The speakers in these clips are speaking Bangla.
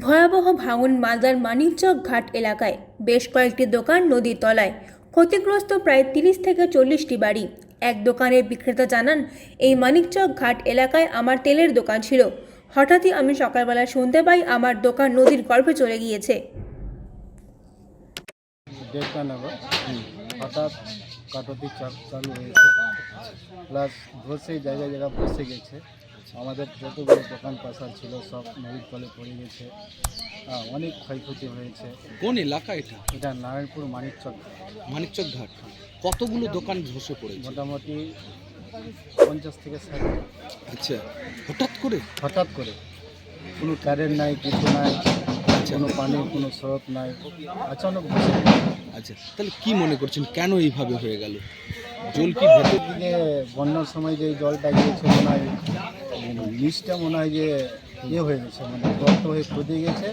ভয়াবহ ভাঙন মালদার মানিকচক ঘাট এলাকায় বেশ কয়েকটি দোকান নদীর তলায়। ক্ষতিগ্রস্ত প্রায় তিরিশ থেকে চল্লিশটি বাড়ি। এক দোকানের বিক্রেতা জানান, এই মানিকচক ঘাট এলাকায় আমার তেলের দোকান ছিল। হঠাৎই আমি সকালবেলা শুনতে পাই আমার দোকান নদীর গর্ভে চলে গিয়েছে। কাটতি চাল চালু হয়েছে। প্লাস জায়গায় বসে গেছে। আমাদের যতগুলো দোকান পাশার ছিল সব নদীর ফলে পড়ে গেছে। অনেক ক্ষয়ক্ষতি হয়েছে। কোন এলাকা এটা? এটা নারায়ণপুর মানিকচক মানিকচক ঘাট। কতগুলো দোকান ধসে পড়ে মোটামুটি পঞ্চাশ থেকে ষাট। আচ্ছা হঠাৎ করে? হঠাৎ করে। কোনো কারেন্ট নাই কিছু নাই। কোনো পানির কোনো স্রোত নাই। আচানক। আচ্ছা তাহলে কি মনে করছেন কেন এইভাবে হয়ে গেল? জল কি ভেতর? দিকে বন্যার সময় যে জলটা গিয়েছে মনে হয় লিস্টটা মনে হয় যে ইয়ে হয়ে গেছে মানে গর্ত হয়ে খুঁজে গেছে।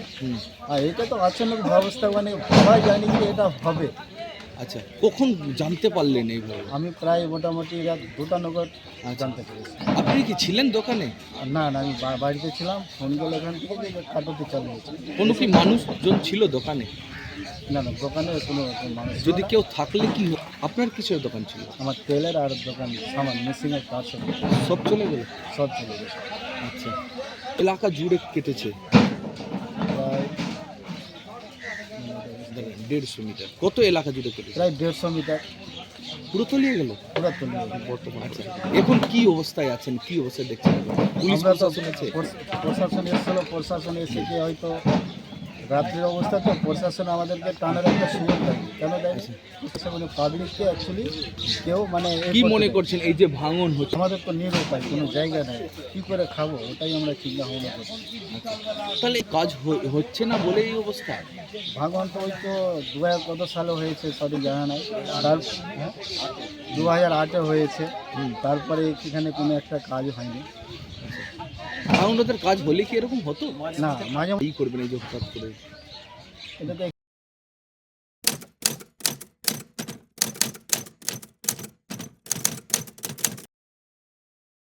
আর এটা তো আচানক ব্যবস্থা মানে ভাবা জানি যে এটা হবে। আচ্ছা কখন জানতে পারলেন এইভাবে? আমি প্রায় মোটামুটি রাত দুটা নগর জানতে পেরেছি। আপনি কি ছিলেন দোকানে? না না আমি বা- বাড়িতে ছিলাম ফোন করলে এখান থেকে যে কাটোতে চালু হয়েছে কোনো কি মানুষজন ছিল দোকানে? না না দোকানে কোনো কোনো মানুষ ছিল যদি না। কেউ থাকলে কি হতো? আপনার কিসের দোকান ছিল? আমার তেলের আর দোকান সামান মেশিনের কাজ সব সব চলে গেল? সব চলে গেছে। আচ্ছা। এলাকা জুড়ে কেটেছে। দেড়শো মিটার। কত এলাকা জুড়ে কেটে প্রায় দেড়শো মিটার। পুরো তলিয়ে গেল? পুরো তলিয়ে গেল। বর্তমানে। আচ্ছা এখন কি অবস্থায় আছেন? কি অবস্থায় দেখছেন? পুলিশ প্রশাসন আছে? প্রশাসন এসেছিল প্রশাসন এসে কি হয়তো রাত্রির অবস্থা তো প্রশাসন আমাদেরকে টানার একটা সুযোগ দেয়। কেন দেয়? মানে পাবলিককে অ্যাকচুয়ালি কেউ মানে কি মনে। করছেন? এই যে ভাঙন হচ্ছে। আমাদের তো নিরুপায় কোনো জায়গা নেই। কী করে খাব? ওটাই আমরা চিন্তা ভাবনা করছি। তাহলে কাজ হচ্ছে না বলে এই অবস্থা? ভাঙন তো ওই তো দু হাজার কত সালে হয়েছে সঠিক জানা নাই। তার দু হাজার আটে হয়েছে। তারপরে এখানে কোনো একটা কাজ হয়নি। ভাঙনটাদের কাজ হলে কি এরকম হতো? না মাঝে এই করবেন এই যে হঠাৎ করে। এটা